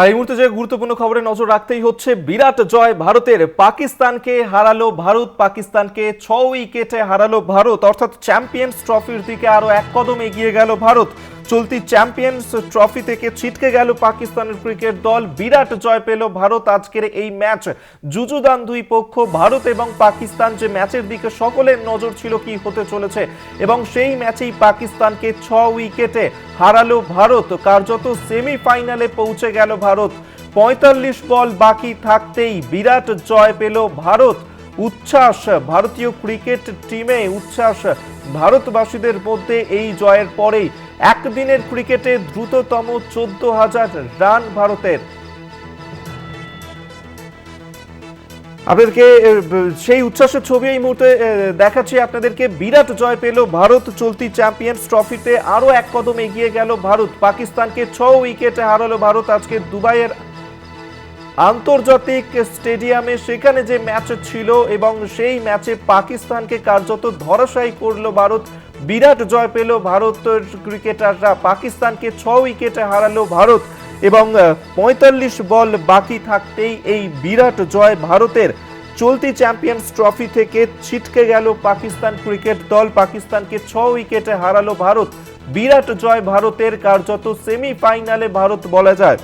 আর এই মুহূর্তে যে গুরুত্বপূর্ণ খবরে নজর রাখতেই হচ্ছে, বিরাট জয় ভারতের। পাকিস্তানকে হারালো ভারত, পাকিস্তানকে ছ উইকেটে হারালো ভারত। অর্থাৎ চ্যাম্পিয়ন্স ট্রফির দিকে আরও এক কদম এগিয়ে গেল ভারত। চলতি চ্যাম্পিয়ন্স ট্রফি থেকে ছিটকে গেল পাকিস্তানের ক্রিকেট দল। বিরাট জয় পেল ভারত। আজকের এই ম্যাচ জুজুদান দুই পক্ষ, ভারত এবং পাকিস্তান যে ম্যাচের দিকে সকলের নজর ছিল কি হতে চলেছে, এবং সেই ম্যাচেই পাকিস্তানকে ছ উইকেটে হারালো ভারত। কার্যত সেমিফাইনালে পৌঁছে গেল ভারত। পঁয়তাল্লিশ বল বাকি থাকতেই বিরাট জয় পেল ভারত। উচ্ছ্বাস, ভারতীয় ক্রিকেট টিমে উচ্ছ্বাস। ভারতবাসীদের মধ্যে এই জয়ের পরেই একদিনের ক্রিকেটে দ্রুততম চোদ্দ হাজার রান ভারতের। আপনাদেরকে সেই উচ্ছ্বাসের ছবি এই মুহূর্তে দেখাচ্ছি আপনাদেরকে। বিরাট জয় পেল ভারত চলতি চ্যাম্পিয়ন্স ট্রফিতে। আরও এক কদম এগিয়ে গেল ভারত। পাকিস্তানকে ছ উইকেটে হারালো ভারত। আজকে দুবাইয়ের আন্তর্জাতিক স্টেডিয়ামে সেখানে যে ম্যাচ ছিল এবং সেই ম্যাচে পাকিস্তানকে কার্যত ধরাশায়ী করল ভারত। বিরাট জয় পেল ভারতের ক্রিকেটাররা। পাকিস্তানকে ছ উইকেটে হারালো ভারত এবং পঁয়তাল্লিশ বল বাকি থাকতেই এই বিরাট জয় ভারতের। চলতি চ্যাম্পিয়ন্স ট্রফি থেকে ছিটকে গেল পাকিস্তান ক্রিকেট দল। পাকিস্তানকে ছ উইকেটে হারালো ভারত। বিরাট জয় ভারতের কার্যত সেমিফাইনালে ভারত বলা যায়।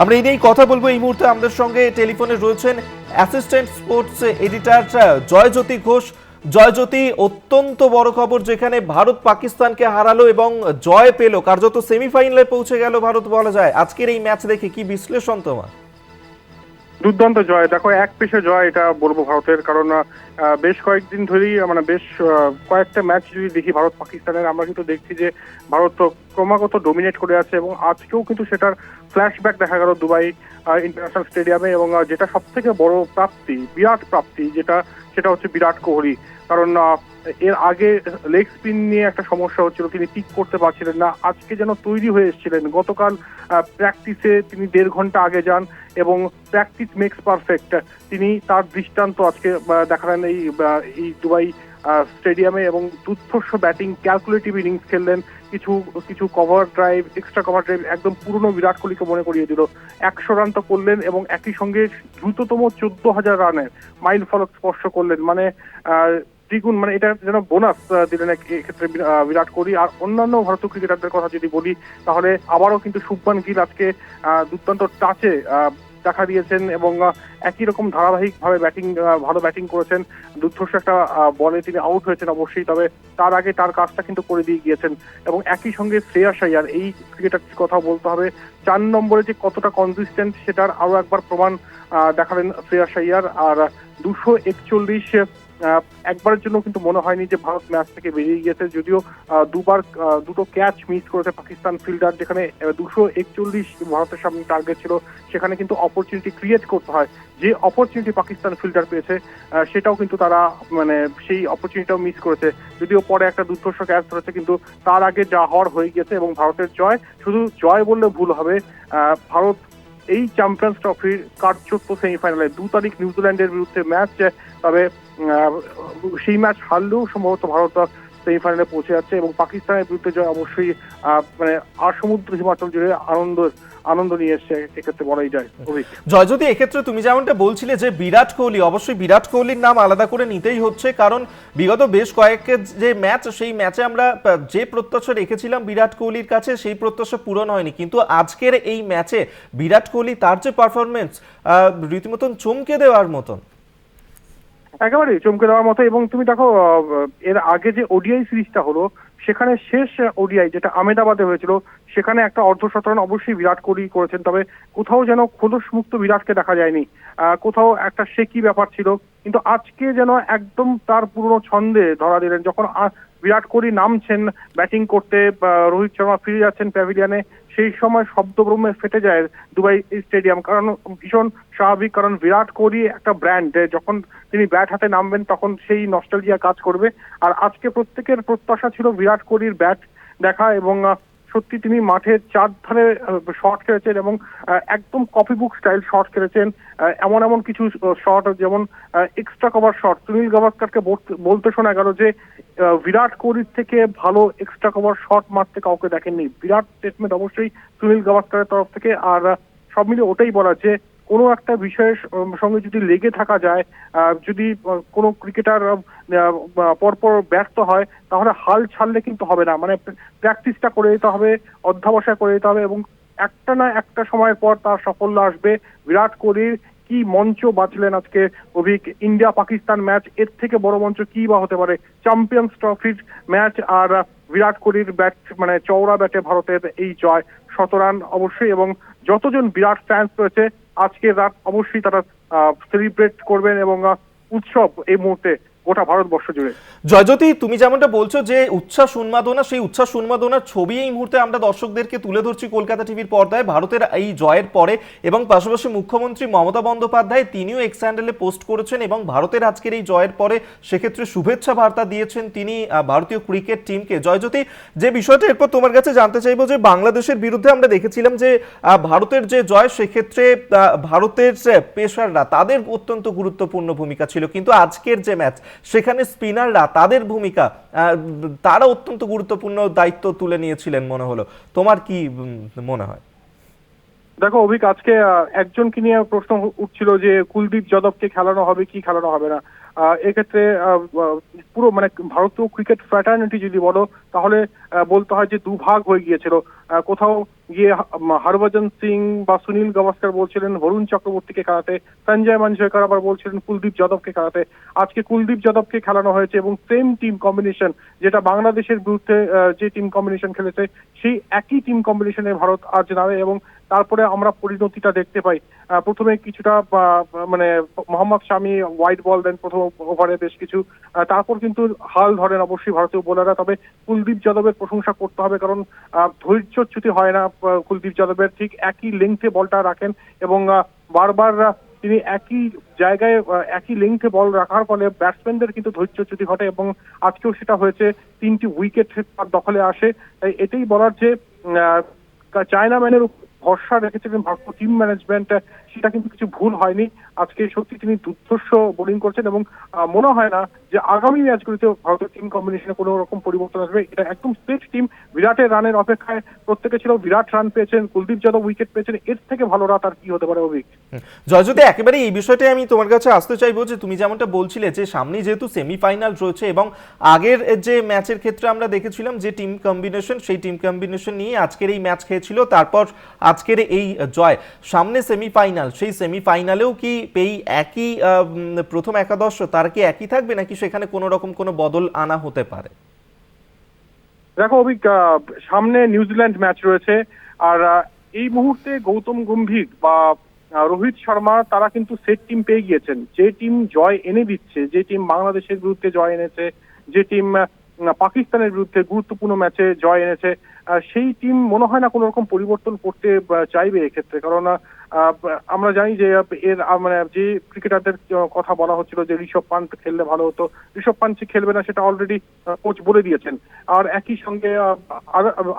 আমরা এই নিয়েই কথা বলব। এই মুহূর্তে আমাদের সঙ্গে টেলিফোনে রয়েছেন assistant sports editor Joyjyoti Ghosh. Joyjyoti, অত্যন্ত বড় খবর যেখানে ভারত পাকিস্তানকে হারালো এবং জয় পেল। কার্যত সেমিফাইনালে পৌঁছে গেল ভারত, বলা যায়। আজকের এই ম্যাচ দেখে কি বিশ্লেষণ তোমার? দুর্দান্ত জয়। দেখো, এক পেশে জয় এটা বলব ভারতের। কারণ বেশ কয়েকদিন ধরেই মানে বেশ কয়েকটা ম্যাচ যদি দেখি ভারত পাকিস্তানের আমরা কিন্তু দেখছি যে ভারত ক্রমাগত ডোমিনেট করে আছে এবং আজকেও কিন্তু সেটার ফ্ল্যাশব্যাক দেখা গেল দুবাই ইন্টারন্যাশনাল স্টেডিয়ামে এবং যেটা সব থেকে বড় প্রাপ্তি, বিরাট প্রাপ্তি, যেটা, সেটা হচ্ছে বিরাট কোহলি। কারণ এর আগে লেগ স্পিন নিয়ে একটা সমস্যা হচ্ছিল, তিনি পিক করতে পারছিলেন না। আজকে যেন তৈরি হয়ে এসেছিলেন। গতকাল প্র্যাকটিসে তিনি দেড় ঘণ্টা আগে যান এবং প্র্যাকটিস মেক্স পারফেক্ট তিনি তার দৃষ্টান্ত আজকে দেখালেন এই দুবাই স্টেডিয়ামে এবং দুর্ধর্ষ ব্যাটিং ক্যালকুলেটিভ ইনিংস খেললেন। কিছু কিছু cover drive extra cover drive একদম পুরনো বিরাট কোহলিকে মনে করিয়ে দিল। একশো রান তো করলেন এবং একই সঙ্গে দ্রুততম চোদ্দ হাজার রানের মাইল ফলক স্পর্শ করলেন। মানে দ্বিগুণ মানে এটা যেন বোনাস দিলেন এক্ষেত্রে বিরাট কোহলি। আর অন্যান্য ভারতীয় ক্রিকেটারদের কথা যদি বলি, তাহলে আবারও কিন্তু শুভমান গিল আজকে দুর্দান্ত টাচে দেখা দিয়েছেন এবং একই রকম ধারাবাহিক ভাবে ব্যাটিং ভালো ব্যাটিং করেছেন। দুর্ধর্ষ একটা বলে তিনি আউট হয়েছেন অবশ্যই, তবে তার আগে তার কাজটা কিন্তু করে দিয়ে গিয়েছেন। এবং একই সঙ্গে শ্রেয়াস সাইয়ার, এই ক্রিকেটারটির কথা বলতে হবে, চার নম্বরে যে কতটা কনসিস্টেন্ট সেটার আরও একবার প্রমাণ দেখালেন শ্রেয়াস সাইয়ার। আর দুশো একচল্লিশ একবারের জন্য কিন্তু মনে হয়নি যে ভারত ম্যাচ থেকে বেরিয়ে গিয়েছে, যদিও দুবার দুটো ক্যাচ মিস করেছে পাকিস্তান ফিল্ডার যেখানে দুশো একচল্লিশ ভারতের সামনে টার্গেট ছিল, সেখানে কিন্তু অপরচুনিটি ক্রিয়েট করতে হয়। যে অপরচুনিটি পাকিস্তান ফিল্ডার পেয়েছে সেটাও কিন্তু তারা মানে সেই অপরচুনিটিটাও মিস করেছে। যদিও পরে একটা দুর্ধর্ষ ক্যাচ ধরেছে, কিন্তু তার আগে যা হওয়ার হয়ে গিয়েছে এবং ভারতের জয়, শুধু জয় বললে ভুল হবে ভারত এই চ্যাম্পিয়ন্স ট্রফির কার্যত সেমিফাইনালে দু তারিখ নিউজিল্যান্ডের বিরুদ্ধে ম্যাচ তবে সেই ম্যাচ হারলেও সম্ভবত ভারত সেমিফাইনালে পৌঁছে যাচ্ছে এবং পাকিস্তানের বিরুদ্ধে জয় অবশ্যই মানে আর সমুদ্র হিমাচল জুড়ে আনন্দ আনন্দ নিয়ে এসছে এক্ষেত্রে বলাই যায় জয় যদি এক্ষেত্রে তুমি যেমনটা বলছিলে যে বিরাট কোহলি, অবশ্যই বিরাট কোহলির নাম আলাদা করে নিতেই হচ্ছে, কারণ বিগত বেশ কয়েকের যে ম্যাচ, সেই ম্যাচে আমরা যে প্রত্যাশা রেখেছিলাম বিরাট কোহলির কাছে, সেই প্রত্যাশা পূরণ হয়নি। কিন্তু আজকের এই ম্যাচে বিরাট কোহলি তার যে পারফরমেন্স রীতিমতন চমকে দেওয়ার মতন একেবারেই চমকে দেওয়ার মতো। এবং তুমি দেখো এর আগে যে ওডিআই সিরিজটা হলো, সেখানে শেষ ওডিআই যেটা আমেদাবাদে হয়েছিল, সেখানে একটা অর্ধশতরান অবশ্যই বিরাট কোহলি করেছেন। তবে কোথাও যেন খোলস মুক্ত বিরাটকে দেখা যায়নি। কোথাও একটা সে কি ব্যাপার ছিল। কিন্তু আজকে যেন একদম তার পুরনো ছন্দে ধরা দিলেন। যখন বিরাট কোহলি নামছেন ব্যাটিং করতে রোহিত শর্মা ফিরে যাচ্ছেন প্যাভিলিয়ানে সেই সময় শব্দব্রহ্মে ফেটে যায় দুবাই স্টেডিয়াম কারণ ভীষণ স্বাভাবিক, কারণ বিরাট কোহলি একটা ব্র্যান্ড যখন তিনি ব্যাট হাতে নামবেন তখন সেই নস্টালজিয়া কাজ করবে। আর আজকে প্রত্যেকের প্রত্যাশা ছিল বিরাট কোহলির ব্যাট দেখা এবং সত্যি তিনি মাঠের চার ধারে শট খেলেছেন এবং একদম কপি বুক স্টাইল শট খেলেছেন। এমন এমন কিছু শট যেমন এক্সট্রা কভার শট সুনীল গাভাস্কারকে বলতে- শোনা গেল যে বিরাট কোহলির থেকে ভালো এক্সট্রা কভার শট মারতে কাউকে দেখেননি। বিরাট স্টেটমেন্ট অবশ্যই সুনীল গাভাস্কারের তরফ থেকে। আর সব মিলিয়ে ওটাই বলা যে কোনো একটা বিষয়ের সঙ্গে যদি লেগে থাকা যায় যদি কোনো ক্রিকেটার পরপর ব্যর্থ হয়, তাহলে হাল ছাড়লে কিন্তু হবে না। মানে প্র্যাকটিসটা করে যেতে হবে, অধ্যাবসায় করে যেতে হবে এবং একটা না একটা সময়ের পর তার সাফল্য আসবে। বিরাট কোহলির কি মঞ্চ বাঁচলেন আজকে অভিক? ইন্ডিয়া পাকিস্তান ম্যাচ এর থেকে বড় মঞ্চ কি বা হতে পারে? চ্যাম্পিয়ন্স ট্রফির ম্যাচ আর বিরাট কোহলির ব্যাট মানে চওড়া ব্যাটে ভারতের এই জয়। শতরান অবশ্যই এবং যতজন বিরাট ফ্যান্স রয়েছে আজকের রাত অবশ্যই তারা সেলিব্রেট করবেন এবং উৎসব এই মুহূর্তে গোটা ভারতবর্ষ জুড়ে। জয়জ্যোতি, তুমি যেমনটা বলছো যে উচ্ছ্বাস উন্মাদনা, সেই উচ্ছ্বাস উন্মাদনার ছবি এই মুহূর্তে আমরা দর্শকদেরকে তুলে ধরছি কলকাতা টিভির পর্দায়। ভারতের এই জয়ের পরে এবং পাশাপাশি মুখ্যমন্ত্রী মমতা বন্দ্যোপাধ্যায় তিনিও এক্স হ্যান্ডেলে পোস্ট করেছেন এবং ভারতের আজকের এই জয়ের পরে সেক্ষেত্রে শুভেচ্ছা বার্তা দিয়েছেন তিনি ভারতীয় ক্রিকেট টিমকে জয়জ্যোতি, যে বিষয়টা এরপর তোমার কাছে জানতে চাইব যে বাংলাদেশের বিরুদ্ধে আমরা দেখেছিলাম যে ভারতের যে জয় সেক্ষেত্রে ভারতের যে পেসাররা, তাদের অত্যন্ত গুরুত্বপূর্ণ ভূমিকা ছিল। কিন্তু আজকের যে ম্যাচ সেখানে স্পিনাররা তাদের ভূমিকা তারা অত্যন্ত গুরুত্বপূর্ণ দায়িত্ব তুলে নিয়েছিলেন মনে হলো। তোমার কি মনে হয়? দেখো, অভিক, আজকে একজনকে নিয়ে প্রশ্ন উঠছিল যে কুলদীপ যাদবকে খেলানো হবে, কি খেলানো হবে না। এক্ষেত্রে পুরো মানে ভারতীয় ক্রিকেট ফ্র্যাটার্নিটি যদি বলো তাহলে বলতে হয় যে দুভাগ হয়ে গিয়েছিল। কোথাও গিয়ে হরভজন সিং বা সুনীল গাভাস্কর বলছিলেন বরুণ চক্রবর্তীকে খেলাতে সঞ্জয় মঞ্জরেকর আবার বলছিলেন, কুলদীপ যাদবকে খেলাতে আজকে কুলদীপ যাদবকে খেলানো হয়েছে এবং সেম টিম কম্বিনেশন যেটা বাংলাদেশের বিরুদ্ধে যে টিম কম্বিনেশন খেলেছে, সেই একই টিম কম্বিনেশনে ভারত আজ নামে এবং তারপরে আমরা পরিণতিটা দেখতে পাই। প্রথমে কিছুটা মানে মোহাম্মদ শামি হোয়াইট বল দেন প্রথম ওভারে বেশ কিছু। তারপর কিন্তু হাল ধরেন অবশ্যই ভারতীয় বোলাররা তবে কুলদীপ যাদবের প্রশংসা করতে হবে, কারণ ধৈর্যচ্যুতি হয় না কুলদীপ যাদবের। ঠিক একই লেংথে বলটা রাখেন এবং বারবার তিনি একই জায়গায় একই লেংথে বল রাখার ফলে ব্যাটসম্যানদের কিন্তু ধৈর্যচ্যুতি ঘটে এবং আজকেও সেটা হয়েছে, তিনটি উইকেট তার দখলে আসে। এটাই বলার যে চায়না ম্যানের ভরসা রেখেছিলেন ভারতীয় টিম ম্যানেজমেন্ট সেটা কিন্তু কিছু ভুল হয়নি। আজকে সত্যি তিনি দুর্ধর্ষ বোলিং করছেন এবং মনে হয় না যে আগামী ম্যাচগুলিতে ভারতের টিম কম্বিনেশনে কোনো রকম পরিবর্তন আসবে। এটা একদম সেট টিম বিরাটের রানের অপেক্ষায় প্রত্যেকে ছিল। বিরাট রান পেয়েছেন, কুলদীপ যাদব উইকেট পেয়েছেন। এর থেকে ভালো রাত আর কি হতে পারে অভিক? জয়জ্যোতি, একেবারে এই বিষয়টাই আমি তোমার কাছে আসতে চাইব যে তুমি যেমনটা বলছিলে যে সামনে যেহেতু সেমিফাইনাল রয়েছে এবং আগের যে ম্যাচের ক্ষেত্রে আমরা দেখেছিলাম যে টিম কম্বিনেশন সেই টিম কম্বিনেশন নিয়ে আজকের এই ম্যাচ খেয়েছিল। তারপর আজকের এই জয়। সামনে সেমিফাইনাল সেই সেমিফাইনালেও কি এই একই প্রথম একাদশ তার কি একই থাকবে, নাকি সেখানে কোনো রকম কোনো বদল আনা হতে পারে? দেখো, অভিক সামনে নিউজিল্যান্ড ম্যাচ রয়েছে, আর এই মুহূর্তে গৌতম গম্ভীর বা রোহিত শর্মা, তারা কিন্তু সেট টিম পেয়ে গিয়েছেন। যে টিম জয় এনে দিচ্ছে, যে টিম বাংলাদেশের বিরুদ্ধে জয় এনেছে, যে টিম পাকিস্তানের বিরুদ্ধে গুরুত্বপূর্ণ ম্যাচে জয় এনেছে। সেই টিম মনে হয় না কোনো রকম পরিবর্তন করতে চাইবে এক্ষেত্রে। কারণ আমরা জানি যে, এর মানে যে ক্রিকেটারদের কথা বলা হচ্ছিল যে, ঋষভ পান্ত খেললে ভালো হতো। ঋষভ পান্ত যে খেলবে না, সেটা অলরেডি কোচ বলে দিয়েছেন। আর একই সঙ্গে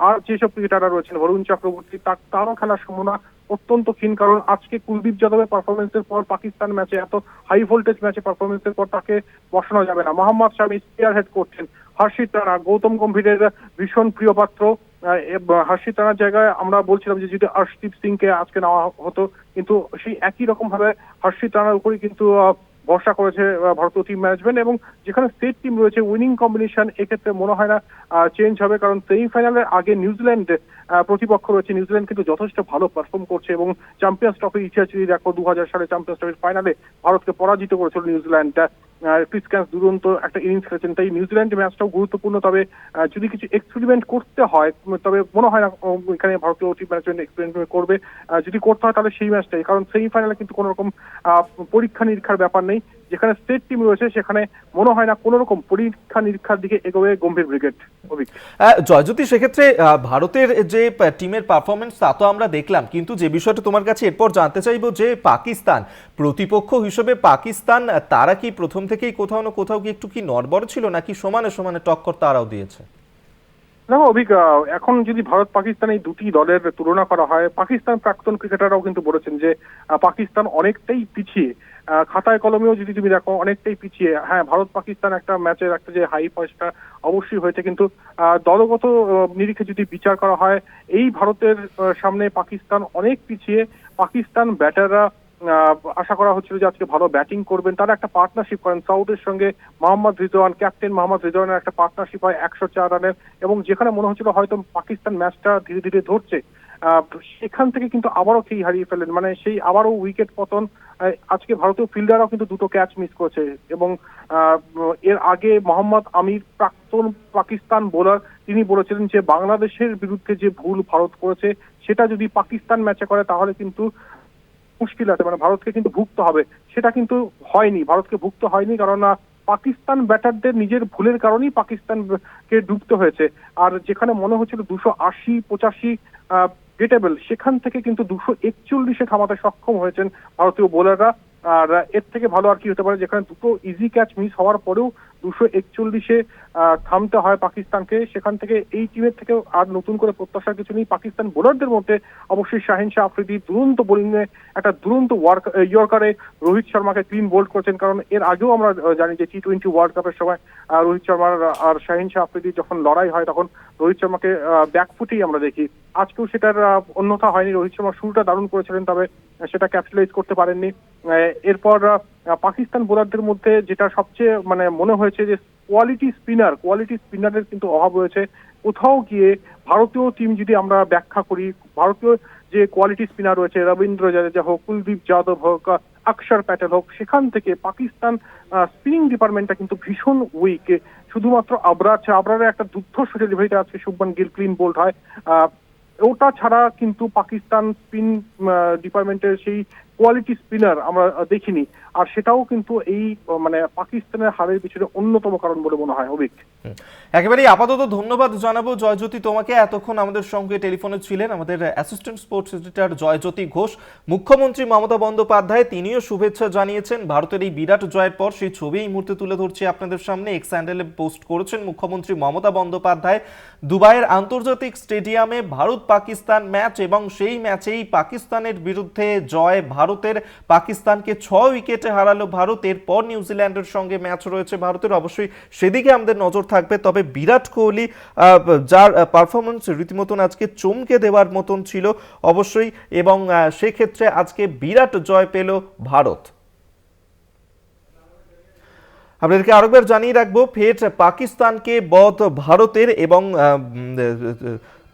আর যেসব ক্রিকেটাররা রয়েছেন বরুণ চক্রবর্তী তার তারও খেলার সম্ভাবনা অত্যন্ত ক্ষীণ। কারণ আজকে কুলদীপ যাদবের পারফরমেন্সের পর পাকিস্তান ম্যাচে, এত হাই ভোল্টেজ ম্যাচে পারফরমেন্সের পর তাকে বসানো যাবে না। মোহাম্মদ শামি স্পিয়ার হেড করছেন। হর্ষিত রানা গৌতম গম্ভীরের ভীষণ প্রিয় পাত্র। হর্ষিত রানার জায়গায় আমরা বলছিলাম যে যদি হর্ষদীপ সিংকে আজকে নেওয়া হতো, কিন্তু সেই একই রকম ভাবে হর্ষিত রানার কিন্তু ভরসা করেছে ভারতীয় টিম ম্যানেজমেন্ট এবং যেখানে স্টেট টিম রয়েছে উইনিং কম্বিনেশন এক্ষেত্রে মনে হয় না চেঞ্জ হবে, কারণ সেমিফাইনালের আগে নিউজিল্যান্ড প্রতিপক্ষ রয়েছে। নিউজিল্যান্ড কিন্তু যথেষ্ট ভালো পারফর্ম করছে এবং চ্যাম্পিয়ন্স ট্রফির ইতিহাস যদি দেখো দু হাজার সালে চ্যাম্পিয়ন্স ট্রফির ফাইনালে ভারতকে পরাজিত করেছিল নিউজিল্যান্ড। ক্রিস ক্যাচ দুরন্ত একটা ইনিংস খেলেছেন। তাই নিউজিল্যান্ড ম্যাচটাও গুরুত্বপূর্ণ। তবে যদি কিছু এক্সপেরিমেন্ট করতে হয় তবে মনে হয় না এখানে ভারতীয় টিম ম্যানেজমেন্ট এক্সপেরিমেন্ট করবে। যদি করতে হয়, তাহলে সেই ম্যাচটাই কারণ সেমিফাইনালে কিন্তু কোনো রকম পরীক্ষা নিরীক্ষার ব্যাপার নেই। যেখানে স্টেট টিম রয়েছে সেখানে মনে হয় না কোনো রকম পরীক্ষা নিরীক্ষার দিকে এগোবে গম্ভীর ব্রিগেড জয়জ্যোতি সেক্ষেত্রে ভারতের যে টিমের পারফরমেন্স তা তো আমরা দেখলাম। কিন্তু যে বিষয়টা তোমার কাছে এরপর জানতে চাইব যে পাকিস্তান প্রতিপক্ষ হিসেবে পাকিস্তান তারা কি প্রথম থেকেই কোথাও না কোথাও কি একটু কি নড়বড় ছিল নাকি সমানে সমানে টক্কর তারাও দিয়েছে? দেখো অভিক এখন যদি ভারত পাকিস্তান এই দুটি দলের তুলনা করা হয় পাকিস্তান প্রাক্তন ক্রিকেটাররাও কিন্তু বলেছেন যে পাকিস্তান অনেকটাই পিছিয়ে। খাতায় কলমেও যদি তুমি দেখো, অনেকটাই পিছিয়ে। হ্যাঁ ভারত পাকিস্তান একটা ম্যাচের একটা যে হাই পয়েন্টটা অবশ্যই হয়েছে। কিন্তু দলগত নিরিখে যদি বিচার করা হয়, এই ভারতের সামনে পাকিস্তান অনেক পিছিয়ে। পাকিস্তান ব্যাটাররা আশা করা হচ্ছিল যে আজকে ভালো ব্যাটিং করবেন। তারা একটা পার্টনারশিপ করেন। সাউথের সঙ্গে মোহাম্মদ রিজওয়ান ক্যাপ্টেন মোহাম্মদ রিজওয়ানের একটা পার্টনারশিপ হয়, একশো চার রানের। এবং যেখানে মনে হচ্ছিল হয়তো পাকিস্তান ম্যাচটা ধীরে ধীরে ধরছে সেখান থেকে কিন্তু আবারও খেই হারিয়ে ফেলেন। মানে সেই আবারও উইকেট পতন আজকে ভারতীয় ফিল্ডাররাও কিন্তু দুটো ক্যাচ মিস করেছে এবং এর আগে মোহাম্মদ আমির প্রাক্তন পাকিস্তান বোলার তিনি বলেছিলেন যে বাংলাদেশের বিরুদ্ধে যে ভুল ভারত করেছে সেটা যদি পাকিস্তান ম্যাচে করে তাহলে কিন্তু মুশকিল আছে। মানে ভারতকে কিন্তু ভুগতে হবে। সেটা কিন্তু হয়নি। ভারতকে ভুগতে হয়নি কারণ আহ, পাকিস্তান ব্যাটারদের নিজের ভুলের কারণেই পাকিস্তানকে ডুবতে হয়েছে। আর যেখানে মনে হচ্ছিল দুশো আশি পঁচাশি গেটেবল সেখান থেকে কিন্তু দুশো একচল্লিশে থামাতে সক্ষম হয়েছেন ভারতীয় বোলাররা আর এর থেকে ভালো আর কি হতে পারে, যেখানে দুটো ইজি ক্যাচ মিস হওয়ার পরেও দুশো একচল্লিশে থামতে হয় পাকিস্তানকে। সেখান থেকে এই টিমের থেকেও আর নতুন করে প্রত্যাশার কিছু নেই। পাকিস্তান বোলারদের মধ্যে অবশ্যই শাহিন শাহ আফ্রিদি দুরন্ত বোলিংয়ে একটা দুরন্ত ইয়র্কারে রোহিত শর্মাকে ক্লিন বোল্ড করেছেন। কারণ এর আগেও আমরা জানি যে টি টোয়েন্টি ওয়ার্ল্ড কাপের সময় রোহিত শর্মার আর শাহিন শাহ আফ্রিদি যখন লড়াই হয়, তখন রোহিত শর্মাকে ব্যাকফুটেই আমরা দেখি। আজকেও সেটার অন্যথা হয়নি। রোহিত শর্মা শুরুটা দারুণ করেছিলেন, তবে সেটা ক্যাপিটালাইজ করতে পারেননি। এরপর পাকিস্তান বোলারদের মধ্যে যেটা সবচেয়ে মানে মনে হয়েছে যে কোয়ালিটি স্পিনার কোয়ালিটি স্পিনারের কিন্তু অভাব রয়েছে। কোথাও গিয়ে ভারতীয় টিম যদি আমরা ব্যাখ্যা করি, ভারতীয় যে কোয়ালিটি স্পিনার রয়েছে, রবীন্দ্র জাদেজা হোক, কুলদীপ যাদব হোক অক্ষর প্যাটেল হোক, সেখান থেকে পাকিস্তান স্পিনিং ডিপার্টমেন্টটা কিন্তু ভীষণ উইক শুধুমাত্র আবরার ছাড়া আবরারের একটা দুর্ধর্ষ ডেলিভারিটা আছে, শুভমান গিল, ক্লিন বোল্ড হয়। ওটা ছাড়া কিন্তু পাকিস্তান স্পিন ডিপার্টমেন্টের সেই কোয়ালিটি স্পিনার আমরা দেখিনি আর সেটাও কিন্তু এই মানে পাকিস্তানের হারের পিছনে অন্যতম কারণ বলে মনে হয় অভিক। একেবারেই আপাতত ধন্যবাদ জানাব জয়জ্যোতি তোমাকে। এতক্ষণ আমাদের সঙ্গে টেলিফোনে ছিলেন আমাদের assistant sports editor Joyjyoti Ghosh. মুখ্যমন্ত্রী মমতা বন্দ্যোপাধ্যায়, তিনিও শুভেচ্ছা জানিয়েছেন। ভারতের এই বিরাট জয়ের পর সেই ছবি এই মুহূর্তে তুলে ধরছি আপনাদের সামনে। এক্স হ্যান্ডেলে পোস্ট করেছেন মুখ্যমন্ত্রী মমতা বন্দ্যোপাধ্যায়। দুবাইয়ের আন্তর্জাতিক স্টেডিয়ামে ভারত পাকিস্তান ম্যাচ এবং সেই ম্যাচেই পাকিস্তানের বিরুদ্ধে জয় ভারতের। পাকিস্তানকে ছ উইকেটে হারালো ভারত। এরপর নিউজিল্যান্ডের সঙ্গে ম্যাচ রয়েছে ভারতের। অবশ্যই সেদিকে আমাদের নজর থাকবে, তবে বিরাট কোহলি যার পারফরমেন্স রীতিমতন আজকে চমকে দেওয়ার মতন ছিল অবশ্যই এবং সেক্ষেত্রে আজকে বিরাট জয় পেল ভারত। আপনাদেরকে আরেকবার জানিয়ে রাখব, ফের পাকিস্তানকে বধ ভারতের এবং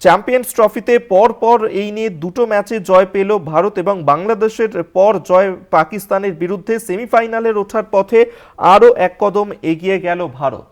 চ্যাম্পিয়ন্স ট্রফিতে পর পর এই নিয়ে দুটো ম্যাচে জয় পেল ভারত এবং বাংলাদেশের পর জয় পাকিস্তানের বিরুদ্ধে সেমিফাইনালের ওঠার পথে আরও এক কদম এগিয়ে গেল ভারত।